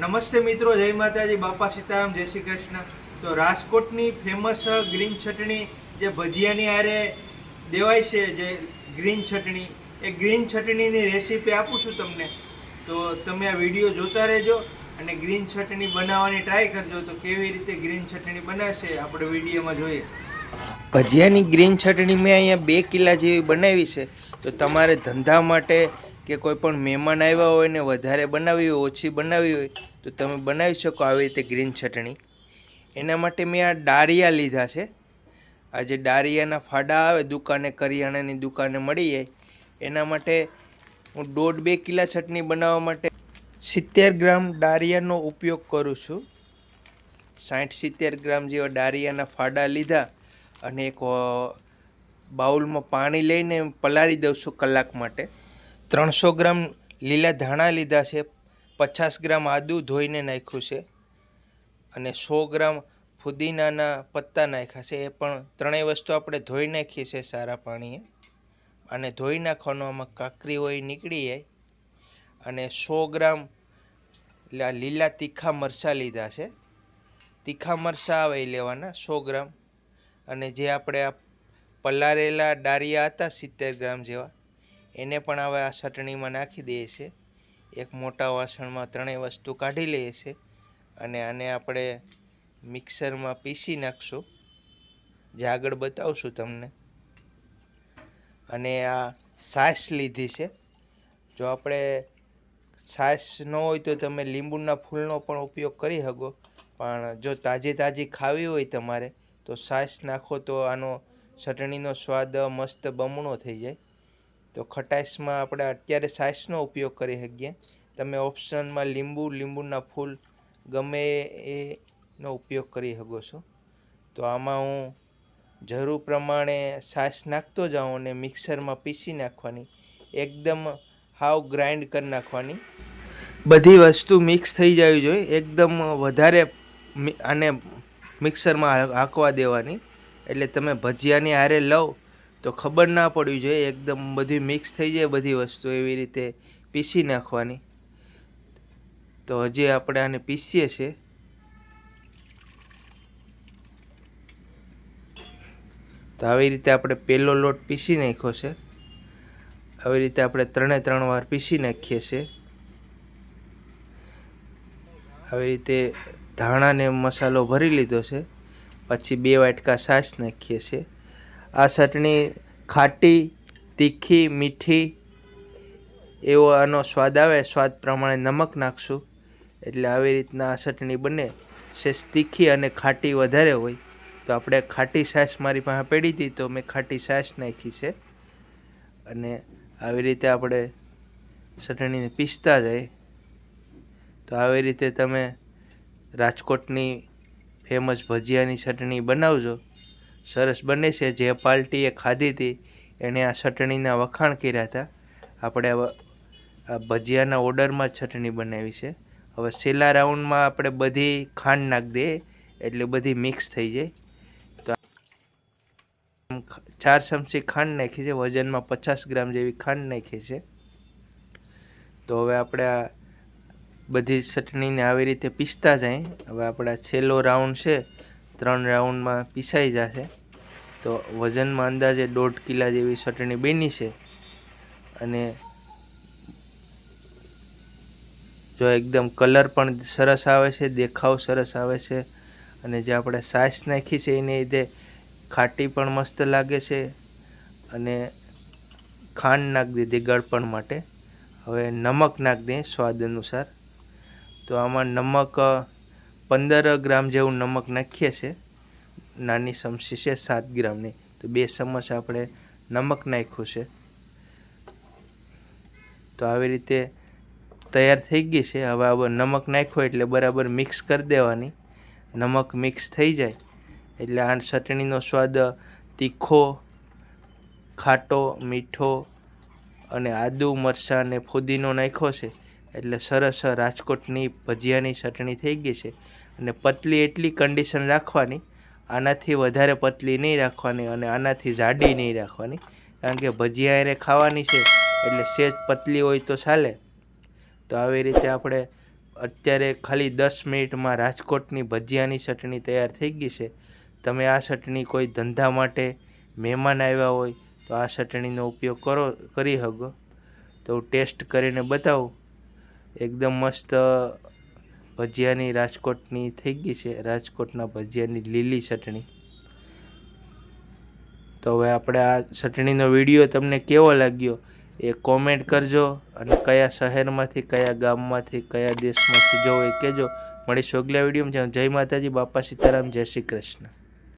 નમસ્તે મિત્રો, જય માતાજી, બાપા સીતારામ, જય શ્રી કૃષ્ણ. તો રાજકોટની ફેમસ ગ્રીન ચટણી જે ભજીયાની આરે દેવાય છે, જે ગ્રીન ચટણી, એ ગ્રીન ચટણીની રેસીપી આપું છું તમને. તો તમે આ વીડિયો જોતા રહેજો અને ગ્રીન ચટણી બનાવવાની ટ્રાય કરજો તો કેવી રીતે ગ્રીન ચટણી બનાવશે આપણે વિડીયોમાં જોઈએ. ભજીયાની ગ્રીન ચટણી મેં અહીંયા બે કિલા જેવી બનાવી છે. તો તમારે ધંધા માટે કે કોઈ પણ મહેમાન આવ્યા હોય ને વધારે બનાવી હોય, ઓછી બનાવી હોય તો તમે બનાવી શકો આવી રીતે ગ્રીન ચટણી. એના માટે મેં આ ડારિયા લીધા છે. આ જે ડારિયાના ફાડા આવે, દુકાને કરિયાણાની દુકાને મળી જાય, એના માટે હું દોઢ બે કિલા ચટણી બનાવવા માટે સિત્તેર ગ્રામ ડારિયાનો ઉપયોગ કરું છું. સાઠ સિત્તેર ગ્રામ જેવા ડારિયાના ફાડા લીધા અને એક બાઉલમાં પાણી લઈને પલાળી દઉં છું કલાક માટે. ત્રણસો ગ્રામ લીલા ધાણા લીધા છે પચાસ ગ્રામ આદું ધોઈને નાખ્યું છે અને સો ગ્રામ ફુદીનાના પત્તા નાખ્યા છે. એ પણ ત્રણેય વસ્તુ આપણે ધોઈ નાખીએ છીએ સારા પાણીએ. અને ધોઈ નાખવાનું આમાં કાકરી હોય નીકળી જાય. અને સો ગ્રામ લીલા તીખા મરચાં લીધા છે. તીખા મરચાં આવે એ લેવાના, સો ગ્રામ. અને જે આપણે આ પલારેલા ડારિયા હતા સિત્તેર ગ્રામ જેવા, એને પણ હવે આ ચટણીમાં નાખી દઈએ છીએ. એક મોટા વાસણમાં ત્રણેય વસ્તુ કાઢી લઈએ છીએ અને આને આપણે મિક્સરમાં પીસી નાખશું. જે આગળ બતાવશું તમને. અને આ છાશ લીધી છે. જો આપણે છાશ ન હોય તો તમે લીંબુના ફૂલનો પણ ઉપયોગ કરી શકો. પણ જો તાજી તાજી ખાવી હોય તમારે, તો છાશ નાખો તો આનો ચટણીનો સ્વાદ મસ્ત બમણો થઈ જાય. તો ખટાશમાં આપણે અત્યારે છાશનો ઉપયોગ કરી શકીએ. તમે ઓપ્શનમાં લીંબુ, લીંબુના ફૂલ ગમે એનો ઉપયોગ કરી શકો છો. તો આમાં હું જરૂર પ્રમાણે છાશ નાખતો જાઉં અને મિક્સરમાં પીસી નાખવાની. એકદમ હાવ ગ્રાઇન્ડ કરી નાખવાની. બધી વસ્તુ મિક્સ થઈ જવી જોઈએ એકદમ વધારે આને મિક્સરમાં હાંકવા દેવાની. એટલે તમે ભજીયાની હારે લવ તો ખબર ના પડવી જોઈએ, એકદમ બધી મિક્સ થઈ જાય બધી વસ્તુ એવી રીતે પીસી નાખવાની. તો હજી આપણે આને પીસીએ છીએ. તો આવી રીતે આપણે પહેલો લોટ પીસી નાખ્યો છે. આવી રીતે આપણે ત્રણે ત્રણ વાર પીસી નાખીએ છીએ. આવી રીતે ધાણાને મસાલો ભરી લીધો છે. પછી બે વાટકા છાશ નાખીએ છીએ. આ ચટણી ખાટી, તીખી, મીઠી, એવો આનો સ્વાદ આવે, સ્વાદ પ્રમાણે નમક નાખશું. એટલે આવી રીતના આ ચટણી બને. સેસ તીખી અને ખાટી વધારે હોય. તો આપણે ખાટી છાશ મારી પાસે પડી હતી, તો મેં ખાટી છાશ નાખી છે. અને આવી રીતે આપણે ચટણીને પીસતા જાય. તો આવી રીતે તમે રાજકોટની ફેમસ ભજીયાની ચટણી બનાવજો. સરસ બને છે. જે પાર્ટીએ ખાધી હતી એણે આ ચટણીના વખાણ કર્યા હતા. આપણે આ ભજીયાના ઓર્ડરમાં ચટણી બનાવી છે. હવે છેલ્લા રાઉન્ડમાં આપણે બધી ખાંડ નાખી દઈએ, એટલે બધી મિક્સ થઈ જાય. તો ચાર ચમચી ખાંડ નાખી છે. વજનમાં પચાસ ગ્રામ જેવી ખાંડ નાખી છે. તો હવે આપણે આ બધી ચટણીને આવી રીતે પીસતા જાય. હવે આપણા છેલ્લો રાઉન્ડ છે. ત્રણ રાઉન્ડમાં પીસાઈ જશે. તો વજનમાં અંદાજે દોઢ કિલા જેવી ચટણી બની છે. અને જો એકદમ કલર પણ સરસ આવે છે, દેખાવ સરસ આવે છે, અને જે આપણે સાસ નાખી છે એને લીધે ખાટી પણ મસ્ત લાગે છે, અને ખાંડ નાખી દીધી ગળપણ માટે. હવે નમક નાખી દઈએ સ્વાદ અનુસાર. તો આમાં નમક પંદર ગ્રામ જેવું નમક નાખીએ છીએ. નાની ચમચી છે, સાત ગ્રામની. તો બે ચમચ આપણે નમક નાખ્યું છે. તો આવી રીતે તૈયાર થઈ ગઈ છે. હવે આ નમક નાખ્યો એટલે બરાબર મિક્સ કરી દેવાની. નમક મિક્સ થઈ જાય એટલે આ ચટણીનો સ્વાદ તીખો, ખાટો, મીઠો અને આદુ મરચાં અને ફુદીનો નાખ્યો છે. એટલે સરસ રાજકોટની ભજીયાની ચટણી થઈ ગઈ છે. અને પતલી એટલી કન્ડિશન રાખવાની, આનાથી વધારે પતલી નહીં રાખવાની અને આનાથી જાડી નહીં રાખવાની. કારણ કે ભજીયા એને ખાવાની છે, એટલે સેજ પતલી હોય તો ચાલે. તો આવી રીતે આપણે અત્યારે ખાલી દસ મિનિટમાં રાજકોટની ભજીયાની ચટણી તૈયાર થઈ ગઈ છે. તમે આ ચટણી કોઈ ધંધા માટે મહેમાન આવ્યા હોય, તો આ ચટણીનો ઉપયોગ કરો, કરી શકો. તો ટેસ્ટ કરીને બતાવું. એકદમ મસ્ત ભજીયાની રાજકોટની થઈ ગઈ છે. રાજકોટના ભજીયાની લીલી ચટણી. તો હવે આપણે આ ચટણીનો વીડિયો તમને કેવો લાગ્યો એ કોમેન્ટ કરજો અને કયા શહેરમાંથી, કયા ગામમાંથી, કયા દેશમાંથી જોવો એ કહેજો. મળીશું અગલા વિડીયોમાં. જય માતાજી, બાપા સીતારામ, જય શ્રી કૃષ્ણ.